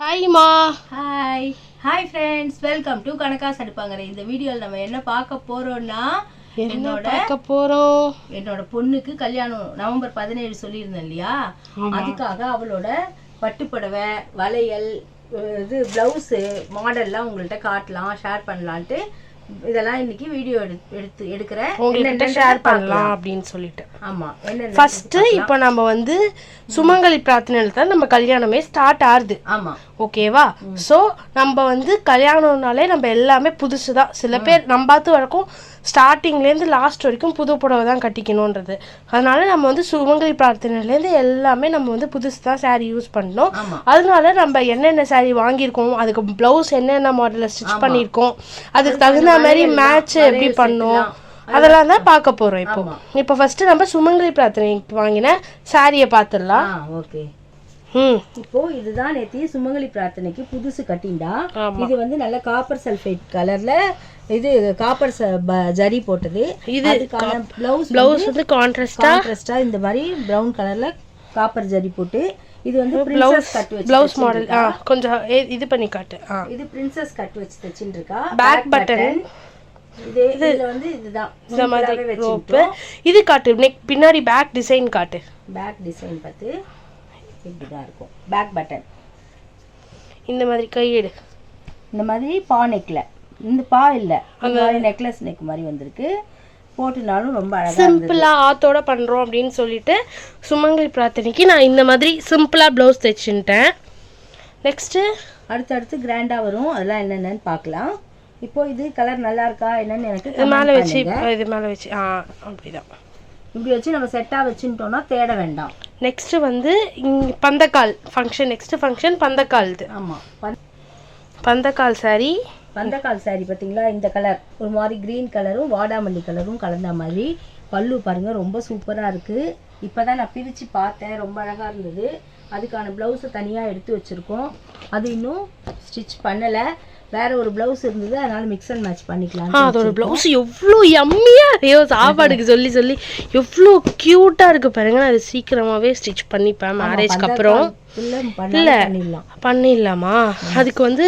ஹாய்மா hi hi friends welcome to கணக்காஸ் அடுப்பாங்கிற இந்த வீடியோவில் நம்ம என்ன பார்க்க போறோம்னா என்ன என்னோட போறோம் என்னோட பொண்ணுக்கு கல்யாணம் நவம்பர் பதினேழு சொல்லியிருந்தேன் இல்லையா? அதுக்காக அவளோட பட்டுப்புடவை வளையல் இது ப்ளவுஸு மாடல்லாம் உங்கள்கிட்ட காட்டலாம் ஷேர் பண்ணலான்ட்டு இதெல்லாம் இன்னைக்கு வீடியோ எடுத்து எடுக்கிறேன். என்னென்னன்னு ஷேர். பண்ணலாம் அப்படின்னு சொல்லிட்டு. ஆமா என்ன ஃபர்ஸ்ட் இப்போ நம்ம வந்து சுமங்கலி பிரார்த்தனையில தான் நம்ம கல்யாணமே ஸ்டார்ட் ஆகுது. ஆமா. ஓகேவா ஸோ நம்ம வந்து கல்யாணம்னாலே நம்ம எல்லாமே புதுசு தான் சில பேர் நம்ம பார்த்து வரைக்கும் ஸ்டார்டிங்லேருந்து லாஸ்ட் வரைக்கும் புது புடவை தான் கட்டிக்கணுன்றது அதனால நம்ம வந்து சுமங்கலி பிரார்த்தனையிலேருந்து எல்லாமே நம்ம வந்து புதுசு தான் saree யூஸ் பண்ணோம். அதனால நம்ம என்னென்ன saree வாங்கியிருக்கோம் அதுக்கு ப்ளவுஸ் என்னென்ன மாடலில் ஸ்டிச் பண்ணியிருக்கோம் அதுக்கு தகுந்த மாதிரி மேட்ச் எப்படி பண்ணோம் அதெல்லாம் தான் பார்க்க போறோம் இப்போ. இப்போ ஃபர்ஸ்ட் நம்ம சுமங்கலி பிரார்த்தனைக்கு வாங்கின சாரியை பார்த்துடலாம். ஓகே. இப்போ இதுதான் நேத்தி சுமங்கலி பிரார்த்தனைக்கு புதுசு கட்டிண்டா. இது வந்து நல்ல காப்பர் சல்ஃபேட் கலர்ல இது காப்பர் ஜரி போட்டது. இது பிளவுஸ் ப்ளவுஸ் வந்து கான்ட்ராஸ்டா கான்ட்ராஸ்டா இந்த மாதிரி பிரவுன் கலர்ல காப்பர் ஜரி போட்டு இது வந்து பிரின்சஸ் கட் வச்சு ப்ளவுஸ் மாடல் ஆ கொஞ்சம் இது பண்ணி காட்டு. ஆ. இது பிரின்சஸ் கட் வச்சு தச்சுட்டு இருக்கா பேக் பட்டன் இது இதுல வந்து இதுதான். இந்த மாதிரி ரோப்பு இது காட்டு நெக் பின்னாடி பேக் டிசைன் காட்டு. பேக் டிசைன் பார்த்து இப்படிதான் இருக்கும். பேக் பட்டன் இந்த மாதிரி கையெடு. இந்த மாதிரி பா நெக்ல இந்த பா இல்ல. நெக்லஸ் நெக் மாதிரி வந்திருக்கு. போட்டுனாலும் ரொம்ப அழகா இருந்தது. சிம்பிளா ஆத்தோட பண்றோம் அப்படின்னு சொல்லிட்டு சுமங்கலி பிரார்த்தனைக்கு நான் இந்த மாதிரி சிம்பிளா ப்ளவுஸ் தைச்சுட்டேன். நெக்ஸ்ட் அடுத்தடுத்து கிராண்டா வரும். அதெல்லாம் என்னென்னு பார்க்கலாம். இப்போ இது கலர் நல்லா இருக்கா என்னன்னு எனக்கு இது மேல வச்சு. இது மேல வச்சு. ஆ அப்படிதான். இப்படி வச்சு நம்ம செட்டா வச்சுட்டோம்னா தேட வேண்டாம். நெக்ஸ்ட் வந்து பந்தக்கால் ஃபங்க்ஷன் நெக்ஸ்ட் ஃபங்க்ஷன் பந்தக்கால் இது. ஆமா. பந்த- பந்தக்கால் saree. பந்தக்கால் சாரி பார்த்தீங்களா? இந்த கலர் ஒரு மாதிரி கிரீன் கலரும் வாடாமல்லி கலரும் கலந்த மாதிரி. பல்லு பாருங்க ரொம்ப சூப்பராக இருக்குது இப்போ தான் நான் பிரித்து பார்த்தேன் ரொம்ப அழகாக இருந்தது. அதுக்கான ப்ளவுஸை தனியாக எடுத்து வச்சுருக்கோம். அது இன்னும் ஸ்டிச் பண்ணலை. வேற ஒரு பிளவுஸ் இருந்தது அதனால மிக்ஸ் அண்ட் மேட்ச் பண்ணிக்கலாம் அதோட ப்ளவுஸ் எவ்வளோ யம்மியா ஐயோ சாப்பாடுக்கு சொல்லி சொல்லி. எவ்வளோ க்யூட்டாக இருக்கு பாருங்க. அது சீக்கிரமாவே ஸ்டிச் பண்ணிப்பேன் மேரேஜ்க்கு அப்புறம். பண்ணிடலாம். பண்ணிடலாமா? அதுக்கு வந்து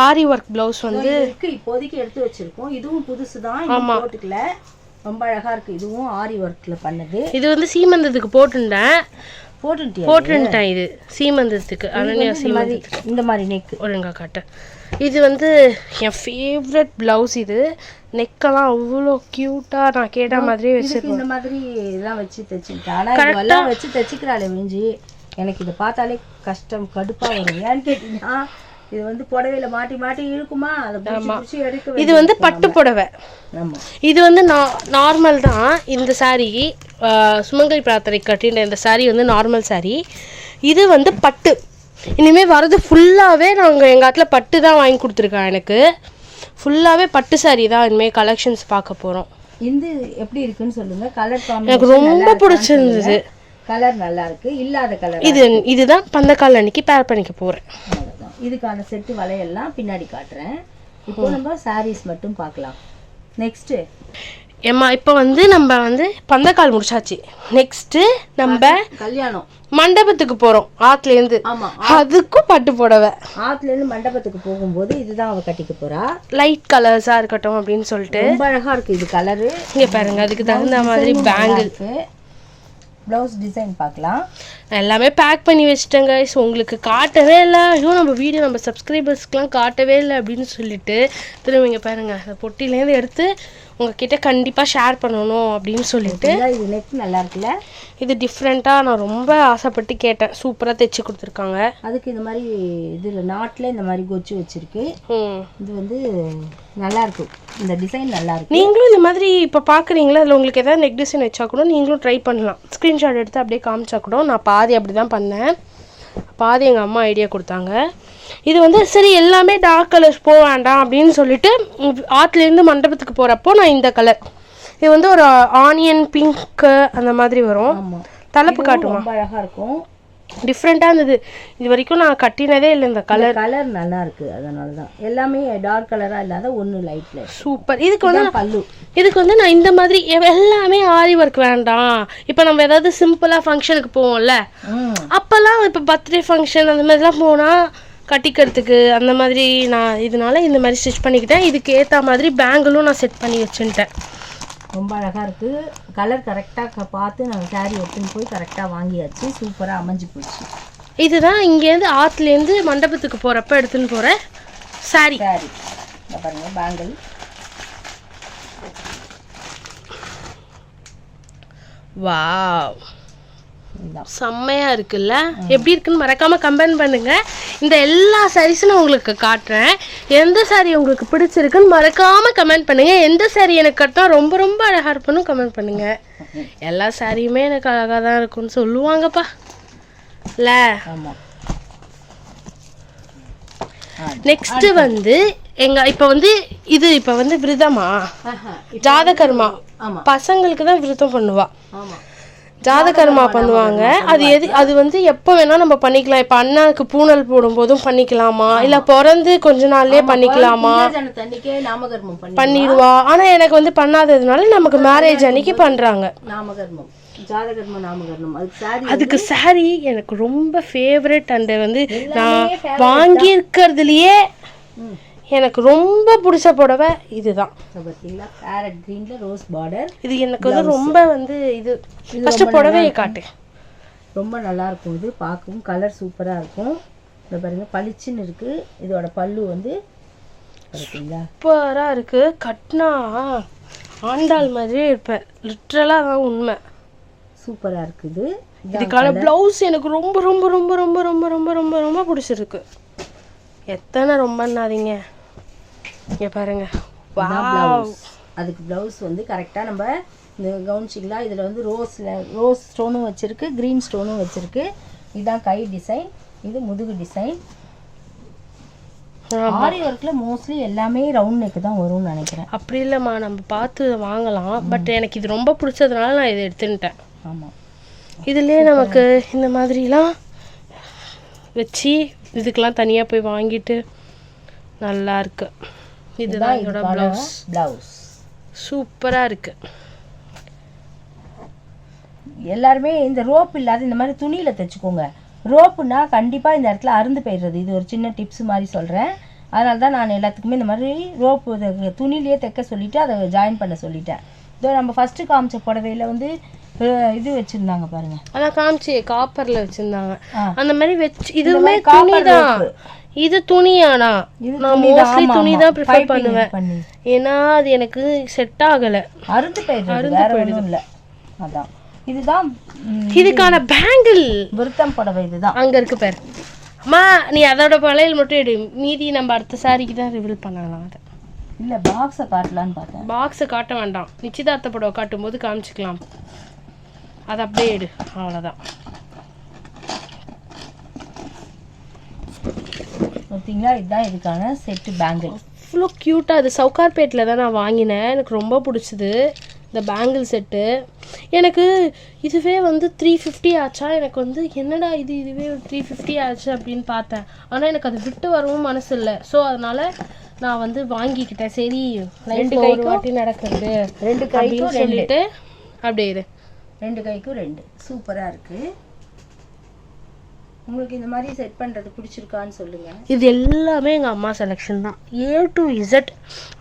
ஹாரி ஒர்க் ப்ளவுஸ் வந்து இப்போதைக்கு எடுத்து வச்சிருக்கோம். இதுவும் புதுசு தான் போட்டுக்கல. ரொம்ப அழகா இருக்கு. இதுவும் ஆரி ஒர்க்ல பண்ணது. இது வந்து சீமந்தத்துக்கு போட்டுட்டேன் போட்டுட்டியா போட்டுட்டேன் இது. சீமந்தத்துக்கு. அனன்யா மாதிரி இந்த மாதிரி நெக் ஒழுங்கா காட்டு. இது வந்து என் ஃபேவரட் ப்ளவுஸ் இது. நெக்கெல்லாம் அவ்வளோ க்யூட்டாக நான் கேட்ட மாதிரியே வச்சு இதுக்கு இந்த மாதிரி இதெல்லாம் வச்சு தைச்சுக்கிட்டேன் ஆனா இதெல்லாம் வச்சு தைச்சிக்கிறாளே மிஞ்சி. எனக்கு இதை பார்த்தாலே கஷ்டம் கடுப்பா வரும். ஏன்னு கேட்டீங்கன்னா இது வந்து புடவையில மாட்டி மாட்டி இருக்குமா இது வந்து பட்டு புடவை. இது வந்து நார்மல் தான். இந்த ஆஹ் சுமங்கலி பிரார்த்தனை கட்டின இந்த saree வந்து நார்மல் saree. இது வந்து பட்டு. இனிமே வரது ஃபுல்லாகவே நாங்கள் எங்கள் ஆட்டில் பட்டு தான் வாங்கி கொடுத்துருக்கா எனக்கு. ஃபுல்லாகவே பட்டு saree தான் இனிமேல் கலெக்ஷன்ஸ் பார்க்க போகிறோம் இந்த எப்படி இருக்குன்னு சொல்லுங்க. கலர் எனக்கு ரொம்ப பிடிச்சிருந்தது. கலர் நல்லா இருக்கு. இல்லாத கலர் இது இதுதான் பந்தக்கால் அன்னைக்கு பேர் பண்ணிக்க போகிறேன் இதுக்கான செட்டு வளையல்லாம் பின்னாடி காட்டுறேன். இப்போ நம்ம சாரீஸ் மட்டும் பார்க்கலாம். நெக்ஸ்ட் ஏம்மா இப்போ வந்து நம்ம வந்து பந்தக்கால் முடிச்சாச்சு. நெக்ஸ்ட்டு நம்ம கல்யாணம். மண்டபத்துக்கு போகிறோம் ஆற்றுலேருந்து ஆமா அதுக்கும் பட்டு புடவை. ஆத்துல இருந்து மண்டபத்துக்கு போகும்போது இதுதான் அவ கட்டிக்க போறா. லைட் கலர்ஸாக இருக்கட்டும் அப்படின்னு சொல்லிட்டு. ரொம்ப அழகா இருக்கு இது கலரு இங்கே பாருங்க அதுக்கு தகுந்த மாதிரி பேங்கிள் ப்ளவுஸ் டிசைன் பார்க்கலாம். எல்லாமே பேக் பண்ணி வச்சிட்டேங்க ஸோ உங்களுக்கு காட்டவே இல்லை. ஐயோ நம்ம வீடியோ நம்ம சப்ஸ்கிரைபர்ஸ்க்கெலாம் காட்டவே இல்லை அப்படின்னு சொல்லிட்டு. திரும்பிங்க பாருங்கள் அந்த பொட்டிலேருந்து எடுத்து உங்ககிட்ட கண்டிப்பாக ஷேர் பண்ணணும் அப்படின்னு சொல்லிட்டு. இதா நெக் நல்லா இருக்குல்ல? இது டிஃப்ரெண்ட்டாக நான் ரொம்ப ஆசைப்பட்டு கேட்டேன். சூப்பராக தைச்சு கொடுத்துருக்காங்க. அதுக்கு இந்த மாதிரி இது நாட்டில் இந்த மாதிரி கொச்சு வச்சிருக்கு. இது வந்து நல்லா இருக்கு. இந்த டிசைன் நல்லா இருக்கு. நீங்களும் இந்த மாதிரி இப்போ பார்க்குறீங்களா அதில் உங்களுக்கு எதாவது நெக் டிசைன் வச்சா கூட நீங்களும் ட்ரை பண்ணலாம். ஸ்க்ரீன்ஷாட் எடுத்து அப்படியே காமிச்சா கூட நான் பாதி அப்படி தான் பண்ணேன். பாதி எங்கள் அம்மா ஐடியா கொடுத்தாங்க. இது வந்து சரி எல்லாமே டார்க் கலர்ஸ் போக வேண்டாம் அப்படின்னு சொல்லிட்டு உம், ஆத்துலேருந்து மண்டபத்துக்கு போகிறப்போ நான் இந்த கலர் இது வந்து ஒரு ஆனியன் பிங்க்கு அந்த மாதிரி வரும். தலைப்பு இதுவும் காட்டுமா? ரொம்ப அழகா இருக்கும். டிஃப்ரெண்ட்டாக இருந்தது. இது வரைக்கும் நான் கட்டினதே இல்லை இந்த கலர் கலர் நல்லா இருக்கு. அதனால தான் எல்லாமே டார்க் கலரா இல்லாத ஒன்று லைட்ல சூப்பர் இதுக்கு வந்து பல்லு. இதுக்கு வந்து நான் இந்த மாதிரி எல்லாமே ஆரி ஒர்க் வேண்டாம். இப்போ நம்ம ஏதாவது சிம்பிளாக ஃபங்க்ஷனுக்கு போவோம்ல. அப்போல்லாம் இப்போ பர்த்டே ஃபங்க்ஷன் அந்த மாதிரிலாம் போனால் கட்டிக்கிறதுக்கு அந்த மாதிரி நான் இதனால இந்த மாதிரி ஸ்டிச் பண்ணிக்கிட்டேன். இதுக்கு ஏற்ற மாதிரி பேங்கிளும் நான் செட் பண்ணி வச்சுட்டேன் ரொம்ப அழகாக இருக்குது கலர் கரெக்டாக பார்த்து நாங்கள் சாரீ எடுத்துன்னு போய் கரெக்டாக வாங்கியாச்சு. சூப்பராக அமைஞ்சு போச்சு. இதுதான் இங்கேருந்து ஆற்றுலேருந்து மண்டபத்துக்கு போகிறப்ப எடுத்துன்னு போகிற saree. சாரீ இந்த பாருங்கள் பேங்கிள் வாவ் செம்மையாக இருக்குல்ல? எப்படி இருக்குன்னு மறக்காமல் கம்பைன் பண்ணுங்க. இந்த எல்லா சாரீஸும் நான் உங்களுக்கு காட்டுறேன். எந்த saree உங்களுக்கு பிடிச்சிருக்குன்னு மறக்காமல் கமெண்ட் பண்ணுங்க. எந்த saree எனக்கு கட்டினா ரொம்ப ரொம்ப அழகாக இருப்பணும் கமெண்ட் பண்ணுங்க. எல்லா சாரியுமே எனக்கு அழகாக தான் இருக்கும்னு சொல்லுவாங்கப்பா. இல்ல நெக்ஸ்ட் வந்து எங்க இப்போ வந்து இது இப்போ வந்து விரதமா? ஜாதகர்மா. பசங்களுக்கு தான் விரதம் பண்ணுவா. ஆமாம் ஜாதகர்மா பண்ணுவாங்க. அது எது அது வந்து எப்போ வேணா நம்ம பண்ணிக்கலாம். இப்போ அண்ணாக்கு பூனல் போடும்போதும் பண்ணிக்கலாமா? இல்ல பிறந்து கொஞ்ச நாள்லயே பண்ணிக்கலாமா? பண்ணிடுவா? ஆனா எனக்கு வந்து பண்ணாததுனால நமக்கு மேரேஜ் அன்னைக்கு நாமகர்மம். நாமகர்மம். அதுக்கு சாரி அதுக்கு எனக்கு ரொம்ப ஃபேவரட் அண்ட் வந்து நான் வாங்கியிருக்கிறதுலயே எனக்கு ரொம்ப பிடிச்ச புடவை இதுதான். பார்த்தீங்களா பேரட் க்ரீன்ல ரோஸ் பார்டர் இது எனக்கு வந்து ரொம்ப வந்து இது ஃபர்ஸ்ட் புடவையை காட்டு ரொம்ப நல்லா இருக்கும் இது. பார்க்கவும் கலர் சூப்பராக இருக்கும். இந்த பாருங்க பளிச்சுன்னு இருக்கு. இதோட பல்லு வந்து பார்த்தீங்களா சூப்பரா இருக்கு. கட்னா ஆண்டாள் மாதிரியே இருப்பேன். லிட்ரலாக தான் உண்மை. சூப்பராக இருக்குது இதுக்கான ப்ளவுஸ் எனக்கு ரொம்ப ரொம்ப ரொம்ப ரொம்ப ரொம்ப ரொம்ப ரொம்ப ரொம்ப பிடிச்சிருக்கு. எத்தனை ரொம்பன்னாதீங்க இங்க பாருங்க. அதுக்கு ப்ளவுஸ் வந்து கரெக்டாக நம்ம இந்த கவுன்சிங்களா இதில் வந்து ரோஸில் ரோஸ் ஸ்டோனும் வச்சுருக்கு க்ரீன் ஸ்டோனும் வச்சுருக்கு. இதுதான் கை டிசைன் இது முதுகு டிசைன் ஆரி ஒர்க்கில் மோஸ்ட்லி எல்லாமே ரவுண்ட் நெக்கு தான் வரும்னு நினைக்கிறேன். அப்படி இல்லைம்மா நம்ம பார்த்து வாங்கலாம். பட் எனக்கு இது ரொம்ப பிடிச்சதுனால நான் இதை எடுத்துன்ட்டேன். ஆமாம் இதுலயே நமக்கு இந்த மாதிரிலாம் வச்சு இதுக்கெல்லாம் தனியா போய் வாங்கிட்டு நல்லா இருக்கு. இதுதான் இதோட ப்ளவுஸ் ப்ளவுஸ் சூப்பரா இருக்கு. எல்லாருமே இந்த ரோப் இல்லாத இந்த மாதிரி துணியில் தைச்சுக்கோங்க. ரோப்புனா கண்டிப்பாக இந்த இடத்துல அருந்து போயிடுறது. இது ஒரு சின்ன டிப்ஸ் மாதிரி சொல்கிறேன் அதனால தான் நான் எல்லாத்துக்குமே இந்த மாதிரி ரோப்பு துணியிலேயே தைக்க சொல்லிவிட்டு அதை ஜாயின் பண்ண சொல்லிட்டேன். இதோ நம்ம ஃபஸ்ட்டு காமிச்ச புடவையில் வந்து இது வச்சுருந்தாங்க பாருங்கள் அதான் காமிச்சு காப்பர்ல வச்சிருந்தாங்க. அந்த மாதிரி வச்சு இதுவுமே துணி தான். இது துணியானா? நான் மோஸ்ட்லி துணி. தான் ப்ரிஃபர் பண்ணுவேன். பண்ணி. ஏன்னா அது எனக்கு செட் ஆகல. அருந்து வேற ஒன்றும் இல்லை. அதான். இதுதான் இதுக்கான பேங்கிள் விருத்தம் புடவை இதுதான். அங்க இருக்கு பாரு. அம்மா நீ அதோட பழையல் மட்டும் எடு. மீதி நம்ம அடுத்த சாரிக்கு தான் ரிவீல் பண்ணலாம் அதை. இல்லை பாக்ஸை காட்டலான்னு பார்த்தேன். பாக்ஸை காட்ட வேண்டாம். நிச்சயதார்த்த படம் காட்டும் போது காமிச்சிக்கலாம். அது அப்படியே எடு. அவ்வளோதான் பார்த்தீங்களா? இதுதான் இதுக்கான செட்டு பேங்கிள் அவ்வளோ க்யூட்டாக அது சவுகார்பேட்டில் தான் நான் வாங்கினேன். எனக்கு ரொம்ப பிடிச்சது இந்த பேங்கிள் செட்டு எனக்கு இதுவே வந்து த்ரீ ஃபிஃப்டி ஆச்சா? எனக்கு வந்து என்னடா இது இதுவே த்ரீ ஃபிஃப்டி ஆச்சு அப்படின்னு பார்த்தேன். ஆனால் எனக்கு அது விட்டு வரவும் மனசு இல்லை ஸோ அதனால நான் வந்து வாங்கிக்கிட்டேன். சரி ரெண்டு கை வாட்டி நடக்கிறது ரெண்டு கைக்கும் சொல்லிட்டு அப்படியே ரெண்டு கைக்கும் ரெண்டு. சூப்பராக இருக்கு. உங்களுக்கு இந்த மாதிரி செட் பண்ணுறது பிடிச்சிருக்கான்னு சொல்லுங்கள் இது எல்லாமே எங்கள் அம்மா செலெக்ஷன் தான். ஏ டு இசட்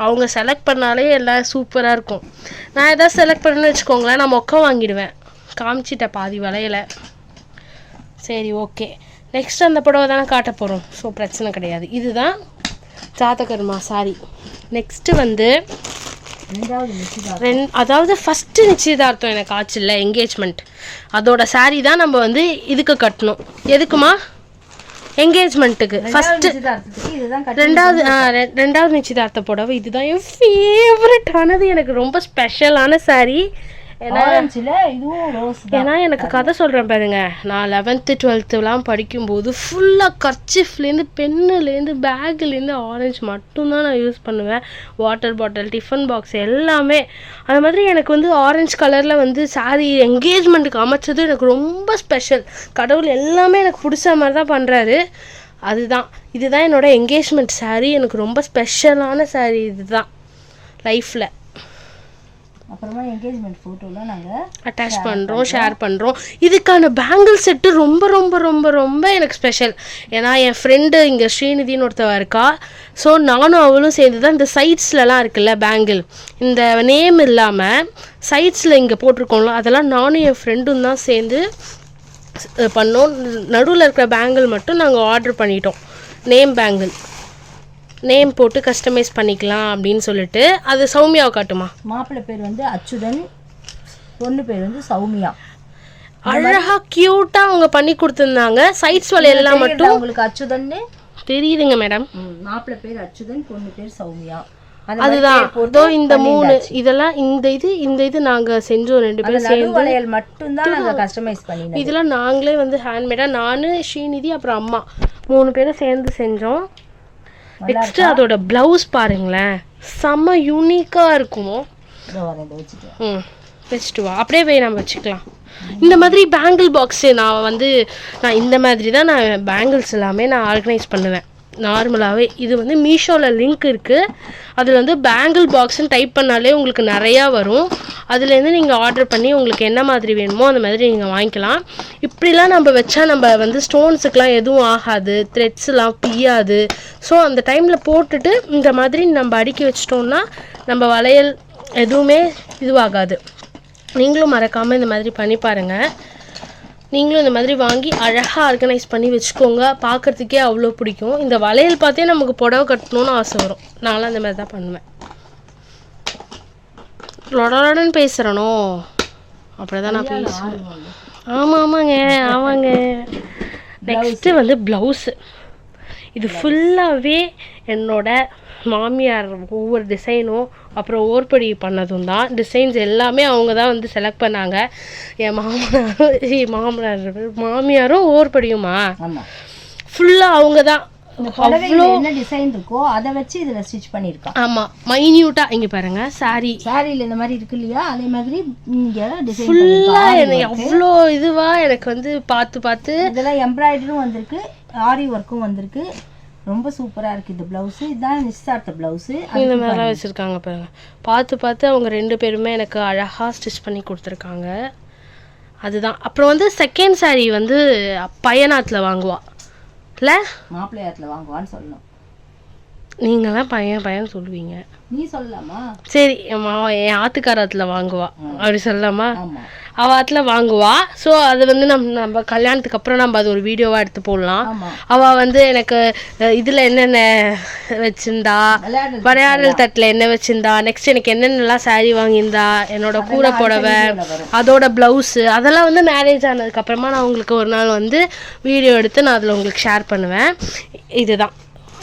அவங்க செலக்ட் பண்ணாலே எல்லாம் சூப்பராக இருக்கும். நான் எதாவது செலக்ட் பண்ணேன்னு வச்சுக்கோங்களேன் நான் மொக்க வாங்கிடுவேன். காமிச்சிட்டேன் பாதி வளையல. சரி ஓகே நெக்ஸ்ட் அந்த புடவை தானே காட்ட போகிறோம் ஸோ பிரச்சனை கிடையாது. இதுதான் ஜாதகர்மா சாரி நெக்ஸ்ட்டு வந்து ரெண் அதாவது ஃபஸ்ட்டு நிச்சயதார்த்தம் எனக்கு ஆச்சுல்ல என்கேஜ்மெண்ட் அதோட saree தான் நம்ம வந்து இதுக்கு கட்டணும். எதுக்குமா? என்கேஜ்மெண்ட்டுக்கு ஃபஸ்ட்டு ரெண்டாவது ரெண்டாவது நிச்சயதார்த்த புடவை. இதுதான் என் ஃபேவரட் ஆனது. எனக்கு ரொம்ப ஸ்பெஷலான saree. ஏன்னா எனக்கு கதை சொல்கிறேன் பாருங்க. நான் லெவன்த்து டுவெல்த்துலாம் படிக்கும்போது ஃபுல்லாக கர்ச்சிஃப்லேருந்து பென்னுலேருந்து பேக்குலேருந்து ஆரஞ்சு மட்டும்தான் நான் யூஸ் பண்ணுவேன். வாட்டர் பாட்டில் டிஃபன் பாக்ஸ் எல்லாமே. அது மாதிரி எனக்கு வந்து ஆரஞ்சு கலரில் வந்து saree என்கேஜ்மெண்ட்டுக்கு அமைச்சது எனக்கு ரொம்ப ஸ்பெஷல் கடவுள் எல்லாமே எனக்கு பிடிச்ச மாதிரி தான் பண்ணுறாரு அதுதான். இதுதான் என்னோட என்கேஜ்மெண்ட் saree. எனக்கு ரொம்ப ஸ்பெஷலான saree இதுதான். லைஃப்பில் அப்புறமா என்கேஜ்மெண்ட் ஃபோட்டோலாம் நாங்கள் அட்டாச் பண்ணுறோம் ஷேர் பண்ணுறோம் இதுக்கான பேங்கிள் செட்டு ரொம்ப ரொம்ப ரொம்ப ரொம்ப எனக்கு ஸ்பெஷல் ஏன்னா என் ஃப்ரெண்டு இங்கே ஸ்ரீநிதின்னு ஒருத்தவ இருக்கா. ஸோ நானும் அவளும் சேர்ந்து தான் இந்த சைட்ஸ்லலாம் இருக்குல்ல பேங்கிள் இந்த நேம் இல்லாமல் சைட்ஸில் இங்கே போட்டிருக்கோம்ல அதெல்லாம் நானும் என் ஃப்ரெண்டும் தான் சேர்ந்து பண்ணோம். நடுவில் இருக்கிற பேங்கிள் மட்டும் நாங்கள் ஆர்டர் பண்ணிட்டோம். நேம் பேங்கிள் நேம் போட்டு கஸ்டமைஸ் பண்ணிக்கலாம் அப்படின்னு சொல்லிட்டு அது சௌமியாவை காட்டுமா? மாப்பிள்ளை பேர் வந்து அச்சுதன் பொண்ணு பேர் வந்து சௌமியா. அழகா கியூட்டா அவங்க பண்ணி கொடுத்துருந்தாங்க. சைட்ஸ் வலையெல்லாம் மட்டும் உங்களுக்கு அச்சுதன்னு? தெரியுதுங்க மேடம் மாப்பிள்ளை பேர் அச்சுதன் பொண்ணு பேர் சௌமியா. அதுதான். இந்த மூணு இதெல்லாம் இந்த இது இந்த இது நாங்க செஞ்சோம் ரெண்டு பேரும் நடு வளையல் மட்டும்தான் நாங்க கஸ்டமைஸ் பண்ணினோம் இதெல்லாம் நாங்களே வந்து ஹேண்ட்மேடா நானு ஸ்ரீநிதி அப்புறம் அம்மா மூணு பேரும் சேர்ந்து செஞ்சோம். நெக்ஸ்ட் அதோட பிளவுஸ் பாருங்களேன். செம்ம யூனிக்கா இருக்கும்? ம் வச்சுட்டு வா. அப்படியே போய் நம்ம வச்சுக்கலாம். இந்த மாதிரி பேங்கிள் பாக்ஸு நான் வந்து நான் இந்த மாதிரி தான் நான் பேங்கிள்ஸ் எல்லாமே நான் ஆர்கனைஸ் பண்ணுவேன். நார்மலாகவே இது வந்து மீஷோவில் லிங்க் இருக்குது அதில் வந்து பேங்கிள் பாக்ஸ்ன்னு டைப் பண்ணாலே உங்களுக்கு நிறையா வரும். அதுலேருந்து நீங்கள் ஆர்டர் பண்ணி உங்களுக்கு என்ன மாதிரி வேணுமோ அந்த மாதிரி நீங்கள் வாங்கிக்கலாம். இப்படிலாம் நம்ம வச்சா நம்ம வந்து ஸ்டோன்ஸுக்கெலாம் எதுவும் ஆகாது. த்ரெட்ஸ்லாம் பிய்யாது. ஸோ அந்த டைமில் போட்டுட்டு இந்த மாதிரி நம்ம அடுக்கி வச்சிட்டோம்னா நம்ம வளையல் எதுவுமே இதுவாகாது. நீங்களும் மறக்காமல் இந்த மாதிரி பண்ணி பாருங்கள் நீங்களும் இந்த மாதிரி வாங்கி அழகாக ஆர்கனைஸ் பண்ணி வச்சுக்கோங்க. பார்க்கறதுக்கே அவ்வளோ பிடிக்கும். இந்த வளையல் பார்த்தே நமக்கு புடவை கட்டணும்னு ஆசை வரும். நான்லாம் அந்த மாதிரி தான் பண்ணுவேன். லொடலொடன்னு பேசுகிறனோ அப்படி தான் நான் பேசுவேன். ஆமாம் ஆமாங்க ஆமாங்க. நெக்ஸ்ட்டு வந்து ப்ளவுஸு இது ஃபுல்லாகவே என்னோட மாமியார் ஒவ்வொரு டிசைனும் அப்புறம் ஓர்படி பண்ணதும் தான். டிசைன்ஸ் எல்லாமே அவங்க தான் வந்து செலக்ட் பண்ணாங்க. என் மாமனாரும் மாமனார் மாமியாரும் ஓர்படியுமா? ஃபுல்லாக அவங்க தான். என்ன டிசைன் இருக்கோ அதை வச்சு இதுல ஸ்டிச் பண்ணிருக்கான் ஆமாம் மைன்யூட்டாக இங்கே பாருங்க சாரி சாரியில இந்த மாதிரி இருக்கு இல்லையா? அதே மாதிரி இங்க டிசைன் ஃபுல்லாக எனக்கு அவ்வளோ இதுவாக எனக்கு வந்து பார்த்து பார்த்து இதெல்லாம் எம்ப்ராய்டரும் வந்திருக்கு ஆரி ஒர்க்கும் வந்திருக்கு. ரொம்ப சூப்பரா இருக்கு இந்த பிளவுஸ் இதுதான் நிச்சயார்த்த பிளவுஸ் இந்த மாதிரிலாம் வச்சுருக்காங்க பாருங்க. பார்த்து பார்த்து அவங்க ரெண்டு பேருமே எனக்கு அழகாக ஸ்டிச் பண்ணி கொடுத்துருக்காங்க. அதுதான். அப்புறம் வந்து செகண்ட் saree வந்து பயனாத்தில் வாங்குவா. இல்லை? மாப்பிள்ளையாத்துல வாங்குவான்னு சொல்லணும். நீங்களாம் பையன் பையன் சொல்லுவீங்க. நீ சொல்லலாமா? சரி என் ஆத்துக்காரத்தில் வாங்குவா. அப்படி சொல்லலாமா? ஆமா. அவ ஆத்துல வாங்குவா. ஸோ அது வந்து நம்ம நம்ம கல்யாணத்துக்கு அப்புறம் நம்ம அது ஒரு வீடியோவாக எடுத்து போடலாம். ஆமா. அவ வந்து எனக்கு இதுல என்னென்ன வச்சிருந்தா விளையாடு வடையாடல் தட்டில் என்ன வச்சிருந்தா நெக்ஸ்ட் எனக்கு என்னென்னலாம் saree வாங்கியிருந்தா என்னோட கூரை புடவை அதோட ப்ளவுஸு அதெல்லாம் வந்து மேரேஜ் ஆனதுக்கு அப்புறமா நான் உங்களுக்கு ஒரு நாள் வந்து வீடியோ எடுத்து நான் அதில் உங்களுக்கு ஷேர் பண்ணுவேன். இதுதான்.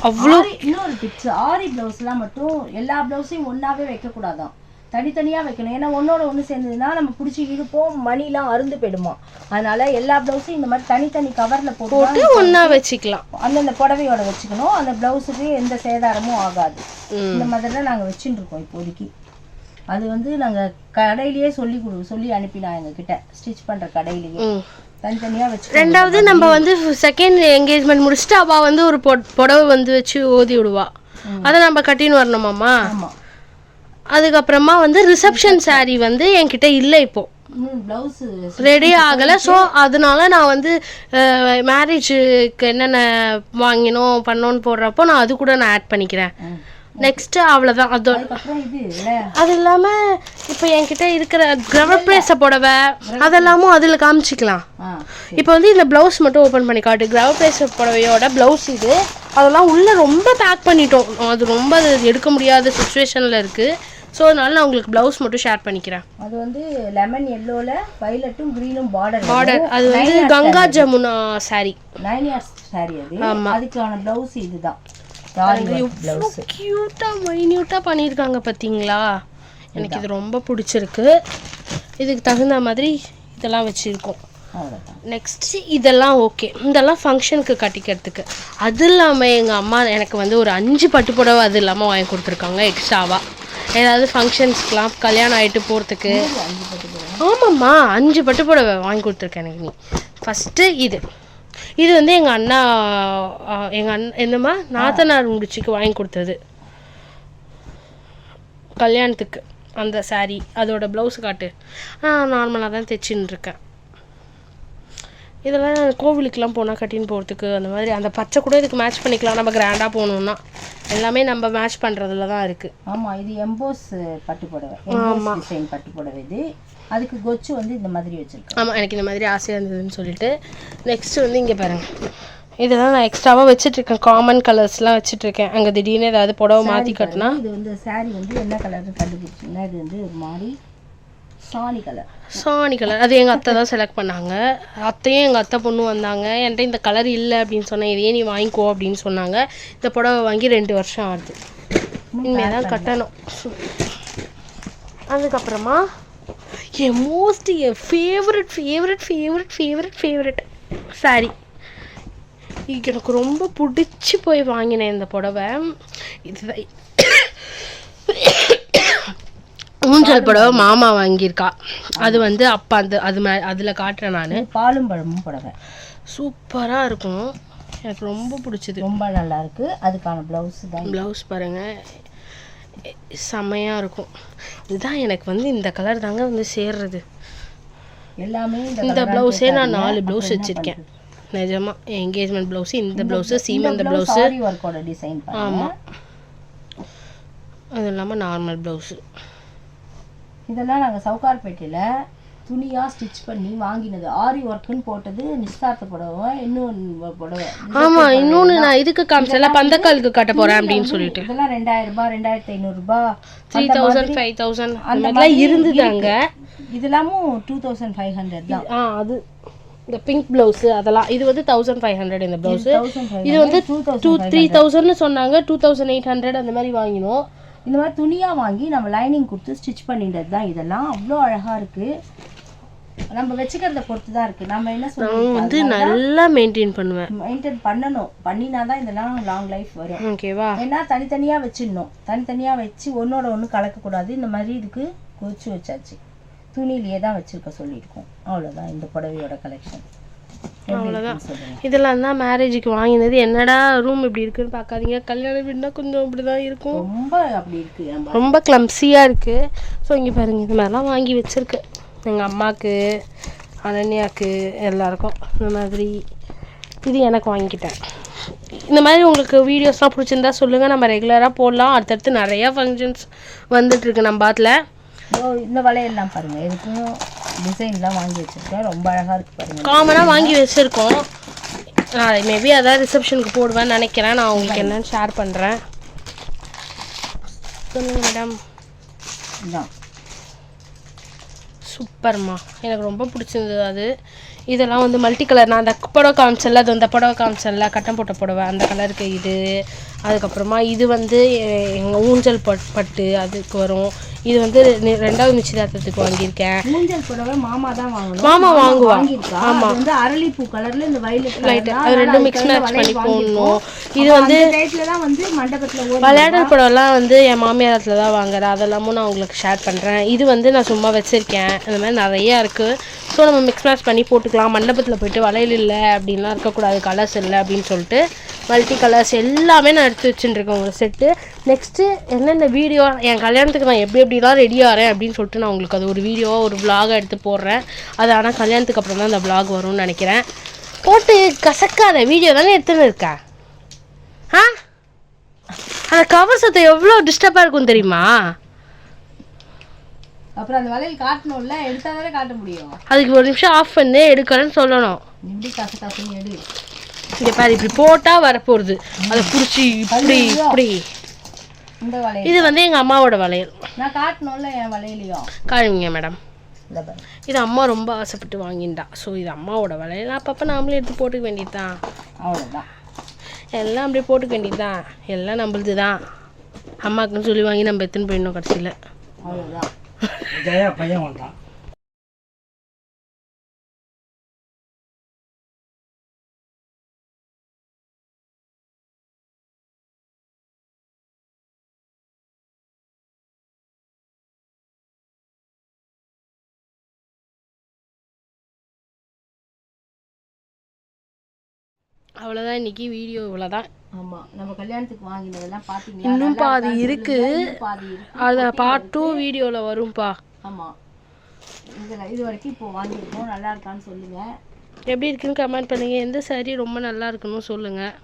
அவ்வளோ இன்னொரு டிப்ஸ் ஆரி பிளவுஸ்லாம் மட்டும் எல்லா பிளவுஸையும் ஒண்ணாவே வைக்க கூடாதாம் தனித்தனியா வைக்கணும். ஏன்னா ஒன்னோட ஒண்ணு சேர்ந்ததுன்னா நம்ம பிடிச்சி இழுப்போம் மணிலாம் அருந்து போயிடுமா. அதனால எல்லா பிளவுஸையும் இந்த மாதிரி தனித்தனி கவர்ல போட்டு ஒன்றா வச்சுக்கலாம். அந்தந்த புடவையோட வச்சுக்கணும். அந்த பிளவுஸுக்கு எந்த சேதாரமும் ஆகாது. இந்த மாதிரி தான் நாங்க வச்சுட்டு இருக்கோம் இப்போதைக்கு. அது வந்து நாங்க கடையிலேயே சொல்லி கொடு சொல்லி அனுப்பினா எங்க கிட்ட ஸ்டிச் பண்ற கடையிலேயே. ரெண்டாவது நம்ம வந்து செகண்ட் என்கேஜ்மெண்ட் முடிச்சுட்டு அவள் வந்து ஒரு புடவை வந்து வச்சு ஓதி விடுவா. அதை நம்ம கட்டின்னு வரணுமாம்மா? அதுக்கப்புறமா வந்து ரிசப்ஷன் saree வந்து என்கிட்ட இல்லை இப்போ. ரெடி ஆகலை. ஸோ அதனால நான் வந்து மேரேஜுக்கு என்னென்ன வாங்கினோம் பண்ணோன்னு போடுறப்போ நான் அது கூட நான் ஆட் பண்ணிக்கிறேன். நெக்ஸ்ட்டு அவ்வளோதான் அது அதுக்கப்புறம் இது இல்ல. அது இல்லாமல் இப்போ என்கிட்ட இருக்கிற கிரவர் பிரேஸை புடவை அதெல்லாமும் அதில் காமிச்சிக்கலாம். இப்போ வந்து இந்த ப்ளவுஸ் மட்டும் ஓப்பன் பண்ணி காட்டு. கிரவர் பிரேஸ் புடவையோட ப்ளவுஸ் இது. அதெல்லாம் உள்ளே ரொம்ப பேக் பண்ணிட்டோம். அது ரொம்ப அது எடுக்க முடியாத சுச்சுவேஷனில் இருக்குது ஸோ அதனால நான் உங்களுக்கு ப்ளவுஸ் மட்டும் ஷேர் பண்ணிக்கிறேன். அது வந்து லெமன் எல்லோல வைலட்டும் கிரீனும் பார்டர் பார்டர் அது வந்து Ganga Jamuna saree. Nine years sari அது. அதுக்கான பிளவுஸ் இதுதான். பிளவுஸ் க்யூட்டாக மைன்யூட்டாக பண்ணியிருக்காங்க பார்த்தீங்களா எனக்கு இது. ரொம்ப பிடிச்சிருக்கு. இதுக்கு தகுந்த மாதிரி இதெல்லாம் வச்சுருக்கோம். அவ்வளோதான் நெக்ஸ்ட் இதெல்லாம் ஓகே இதெல்லாம் ஃபங்க்ஷனுக்கு கட்டிக்கிறதுக்கு. அது இல்லாமல் எங்கள் அம்மா எனக்கு வந்து ஒரு அஞ்சு பட்டு புடவை அது இல்லாமல் வாங்கி கொடுத்துருக்காங்க எக்ஸ்ட்ராவாக ஏதாவது ஃபங்க்ஷன்ஸ்க்கெலாம் கல்யாணம் ஆகிட்டு போகிறதுக்கு ஆமாம்மா அஞ்சு பட்டு புடவை வாங்கி கொடுத்துருக்கேன் எனக்கு நீ. ஃபஸ்ட்டு இது. இது வந்து எங்கள் அண்ணா எங்கள் அண்ணா என்னம்மா? நாத்தனார் முடிச்சுக்கு வாங்கி கொடுத்தது. கல்யாணத்துக்கு. அந்த சாரீ அதோட ப்ளவுஸ் காட்டு. நான் நார்மலாக தான் தைச்சின்னு இருக்கேன் இதெல்லாம் கோவிலுக்கெலாம் போனால் கட்டின்னு போகிறதுக்கு அந்த மாதிரி அந்த பச்சை கூட இதுக்கு மேட்ச் பண்ணிக்கலாம். நம்ம கிராண்டாக போகணுன்னா எல்லாமே நம்ம மேட்ச் பண்ணுறதுல தான் இருக்குது ஆமா இது எம்போஸ் பட்டு புடவை எம்போஸ் டிசைன் பட்டு புடவை இது. அதுக்கு கொச்சு வந்து இந்த மாதிரி வச்சிருக்கேன் ஆமாம் எனக்கு இந்த மாதிரி ஆசையாக இருந்ததுன்னு சொல்லிட்டு. நெக்ஸ்ட் வந்து இங்கே பாருங்க. இதெல்லாம் நான் எக்ஸ்ட்ராவாக வச்சிட்ருக்கேன். காமன் கலர்ஸ்லாம் வச்சிட்ருக்கேன். அங்கே திடீர்னு ஏதாவது புடவை மாற்றி கட்டினா. இது வந்து saree வந்து என்ன கலர்னு கண்டுபிடிச்சிங்கன்னா இது வந்து ஒரு மாதிரி சாணி கலர் சாணி கலர் அது எங்கள் அத்தை தான் செலக்ட் பண்ணாங்க. அத்தையும் எங்கள் அத்தை பொண்ணு வந்தாங்க. என்கிட்ட இந்த கலர் இல்லை அப்படின்னு சொன்னேன். இதையே நீ வாங்கிக்கோ அப்படின்னு சொன்னாங்க. இந்த புடவை வாங்கி ரெண்டு வருஷம் ஆகுது. இனிமேல் தான் கட்டணும். அதுக்கப்புறமா என் மோஸ்ட் என் favourite favourite favourite favourite favourite sari எனக்கு ரொம்ப பிடிச்சி போய் வாங்கினேன் இந்த புடவை. இதுதான் ஊஞ்சல் புடவை மாமா வாங்கியிருக்கா. அது வந்து அப்பா அந்த அது மே அதில் காட்டுறேன் நான். பாலும் பழமும் புடவை. சூப்பராக இருக்கும். எனக்கு ரொம்ப பிடிச்சது. ரொம்ப நல்லா இருக்கு. அதுக்கான பிளவுஸ் தான். ப்ளவுஸ் பாருங்கள் செம்மையாக இருக்கும். இதுதான் எனக்கு வந்து இந்த கலர் தாங்க வந்து சேர்றது. எல்லாமே இந்த ப்ளவுஸே நான். நாலு ப்ளவுஸ் வச்சுருக்கேன். பண்றது? நிஜமா என்கேஜ்மெண்ட் ப்ளவுஸு இந்த ப்ளவுஸு சீமந்த ப்ளவுஸு ஆமாம் அது இல்லாமல் நார்மல் ப்ளவுஸு இதெல்லாம் நாங்க சவுகார்பேட்டையில துணியா ஸ்டிச் பண்ணி வாங்கினது. ஆரி ஒர்க்குன்னு போட்டது நிஸ்தார்த்த புடவை. இன்னொன்று புடவை ஆமாம் இன்னொன்று நான் இதுக்கு காமிச்சல பந்தக்காலுக்கு கட்ட போகிறேன் அப்படின்னு சொல்லிட்டு. இதெல்லாம் ரெண்டாயிரம் ரூபாய் ரெண்டாயிரத்தி ஐநூறு ரூபாய். த்ரீ தௌசண்ட் ஃபைவ் தௌசண்ட் அந்த மாதிரிலாம் மாதிரி இருந்துதாங்க இதெல்லாமும் டூ தௌசண்ட் ஃபைவ் ஹண்ட்ரட் தான். ஆ அது. இந்த பிங்க் ப்ளவுஸு அதெல்லாம். இது வந்து தௌசண்ட் ஃபைவ் ஹண்ட்ரட் இந்த ப்ளவுஸு இது வந்து டூ த்ரீ தௌசண்ட்னு சொன்னாங்க. டூ தௌசண்ட் எயிட் ஹண்ட்ரட் அந்த மாதிரி வாங்கினோம். இந்த மாதிரி துணியா வாங்கி நம்ம லைனிங் கொடுத்து ஸ்டிச் பண்ணிட்டது தான் இதெல்லாம். அவ்வளோ அழகா இருக்கு. நம்ம வச்சுக்கிறத பொறுத்து தான் இருக்கு. நம்ம என்ன சொல்றோம் வந்து நல்லா மெயின்டைன் பண்ணுவேன். மெயின்டைன் பண்ணணும். பண்ணினா தான் இதெல்லாம் லாங் லைஃப் வரும். ஓகேவா ஏன்னா தனித்தனியா வச்சிடணும். தனித்தனியா வச்சு ஒன்னோட ஒன்று கலக்கக்கூடாது. இந்த மாதிரி இதுக்கு கொச்சு வச்சாச்சு. துணியிலேயே தான் வச்சிருக்க சொல்லியிருக்கோம். அவ்வளோதான் இந்த புடவையோட கலெக்ஷன் சொல்லுங்க இதெல்லாம் தான் மேரேஜுக்கு வாங்கினது. என்னடா ரூம் இப்படி இருக்குன்னு பார்க்காதீங்க. கல்யாண வீடுனா கொஞ்சம் இப்படி தான் இருக்கும். ரொம்ப அப்படி இருக்கு ரொம்ப கிளம்ஸியாக இருக்குது ஸோ இங்கே பாருங்க இது மாதிரிலாம் வாங்கி வச்சிருக்கு. எங்கள் அம்மாவுக்கு அனன்யாவுக்கு எல்லாருக்கும் இந்த மாதிரி இது எனக்கு வாங்கிக்கிட்டேன். இந்த மாதிரி உங்களுக்கு வீடியோஸ்லாம் பிடிச்சிருந்தா சொல்லுங்கள் நம்ம ரெகுலராக போடலாம். அடுத்தடுத்து நிறையா ஃபங்க்ஷன்ஸ் வந்துட்டுருக்கு நம்ம பாத்தில் இந்த வளையல்லாம் பாருங்க. எதுக்கும் டிசைன்லாம் வாங்கி வச்சிருக்கேன். ரொம்ப அழகா இருக்கு பாருங்க. காமனாக வாங்கி வச்சுருக்கோம். நான் மேபி அதான் ரிசப்ஷனுக்கு போடுவேன்னு நினைக்கிறேன். நான் உங்களுக்கு என்னன்னு ஷேர் பண்ணுறேன் சொல்லுங்கள் மேடம் இதான் சூப்பர்மா. எனக்கு ரொம்ப பிடிச்சிருந்தது அது. இதெல்லாம் வந்து மல்டி கலர் நான் அந்த புடவை காமிச்சல அது அந்த புடவை காமிச்சல கட்டம் போட்ட புடவை அந்த கலருக்கு இது. அதுக்கப்புறமா இது வந்து எங்கள் ஊஞ்சல் பட் பட்டு அதுக்கு வரும். இது வந்து ரெண்டாவது நிச்சயதார்த்தத்துக்கு வாங்கியிருக்கேன். ஊஞ்சல் புடவை மாமா தான் வாங்கணும். மாமா வாங்குவா. வாங்கியிருக்கா? அது வந்து அரளிப்பூ கலர்ல இந்த வயலட் லைட் அது ரெண்டும் மிக்ஸ் மேட்ச் பண்ணி போடணும். இது வந்து டைப்ல தான் வந்து மண்டபத்துல விளையாடல் படம்லாம் வந்து என் மாமியாரத்தில் தான் வாங்குறேன். அதெல்லாமும் நான் உங்களுக்கு ஷேர் பண்ணுறேன் இது வந்து நான் சும்மா வச்சுருக்கேன். இந்த மாதிரி நிறையா இருக்குது ஸோ நம்ம மிக்ஸ் மேட்ச் பண்ணி போட்டுக்கலாம். மண்டபத்தில் போயிட்டு வளையல் இல்லை அப்படின்லாம் இருக்கக்கூடாது. கலர்ஸ் இல்லை அப்படின்னு சொல்லிட்டு மல்டி கலர்ஸ் எல்லாமே நான் எடுத்து வச்சுட்டுருக்கேன் உங்களுக்கு செட்டு நெக்ஸ்ட்டு என்னென்ன வீடியோ என் கல்யாணத்துக்கு நான் எப்படி எப்படிலாம் ரெடி ஆகிறேன் அப்படின்னு சொல்லிட்டு நான் உங்களுக்கு அது ஒரு வீடியோவாக ஒரு vlog-ஆ எடுத்து போடுறேன். அது ஆனால் கல்யாணத்துக்கு அப்புறம் தான் அந்த vlog வரும்னு நினைக்கிறேன். போட்டு கசக்காத வீடியோ தானே எடுத்துன்னு இருக்கேன் ஆ? அந்த கவர் சத்தம் எவ்வளோ டிஸ்டர்பாக இருக்கும் தெரியுமா? அப்புறம் அந்த வளையல் காட்டணும்ல எடுத்தாதானே காட்ட முடியும். அதுக்கு ஒரு நிமிஷம் ஆஃப் பண்ணி எடுக்கிறேன்னு சொல்லணும். இப்படி காசு காசுன்னு எடு. இங்கே பாரு இப்படி போட்டால் வரப்போகுது அதை பிடிச்சி இப்படி இப்படி. இது வந்து எங்கள் அம்மாவோட வளையல். நான் காட்டணும்ல என் வளையலையும் காணுங்க மேடம். இது அம்மா ரொம்ப ஆசைப்பட்டு வாங்கிண்டா ஸோ இது அம்மாவோட வளையல். அப்பப்போ நாமளே எடுத்து போட்டுக்க வேண்டியதுதான் அவ்வளோதான் எல்லாம் அப்படியே போட்டுக்க வேண்டியதுதான் எல்லாம் நம்மளுது தான் அம்மாக்குன்னு சொல்லி வாங்கி நம்ம எடுத்துன்னு போயிடணும் கடைசியில். அவ்வளோதான் ஜெயா பையன் வந்தான் அவ்வளோதான் இன்னைக்கு வீடியோ இவ்வளோதான் ஆமா நம்ம கல்யாணத்துக்கு வாங்கினதெல்லாம் பாத்தீங்களா? இன்னும் பாதி இருக்கு. அதை பார்ட் டூ வீடியோவில் வரும்ப்பா ஆமா. இதுல இது வரைக்கும் இப்போ வாங்கியிருக்கோம் நல்லா இருக்கான்னு சொல்லுங்க. எப்படி இருக்குன்னு கமெண்ட் பண்ணுங்கள் எந்த saree ரொம்ப நல்லா இருக்குன்னு சொல்லுங்கள்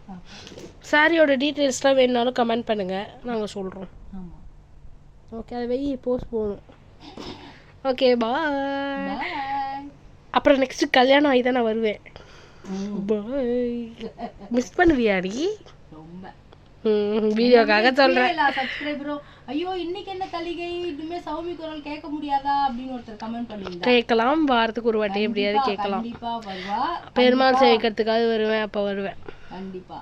சாரியோட டீட்டெயில்ஸ்லாம் வேணுனாலும் கமெண்ட் பண்ணுங்கள் நாங்கள் சொல்கிறோம் ஆமா. ஓகே அதை வெய் போஸ்ட் போகணும் ஓகே. அப்புறம் நெக்ஸ்ட் கல்யாணம் ஆகி தான் நான் வருவேன். பாய் மிஸ் பண்ணுவியா நீ ரொம்ப வீடியோக்காக சப்ஸ்கிரைபரும் ஐயோ இன்னைக்கு என்ன தலிகை? இனிமே சௌமி குரல் கேட்க முடியாதா அப்படின்னு ஒருத்தர் கமெண்ட் பண்ணியிருந்தா. கேட்கலாம் வாரத்துக்கு ஒரு வாட்டி எப்படியாவது கேட்கலாம். பெருமாள் சேவிக்கிறதுக்காக வருவேன் அப்போ வருவேன். கண்டிப்பா.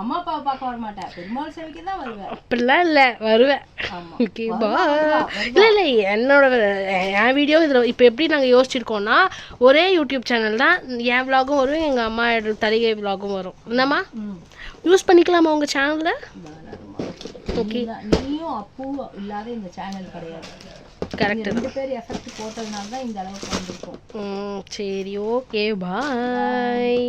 அம்மா அப்பாவை பார்க்க வர மாட்டேன். பெருமாள் சேவைக்கு தான் வருவேன். அப்படிலாம் இல்லை வருவேன். ஆமா. ஓகே பாய் இல்லை இல்லை என்னோட என் வீடியோ இதில் இப்போ எப்படி நாங்கள் யோசிச்சிருக்கோம்னா ஒரே யூடியூப் சேனல் தான் என் விலாகும் வரும் எங்கள் அம்மா தலிகை விலாகும் வரும். என்னம்மா யூஸ் பண்ணிக்கலாமா உங்கள் சேனலில். ஓகே நீயும் அப்புவும் இல்லாத இந்த சேனல் கிடையாது. கரெக்ட் ரெண்டு பேர் எஃபெக்ட் போட்டதுனால தான் இந்த அளவுக்கு வந்திருக்கோம். சரி ஓகே பாய்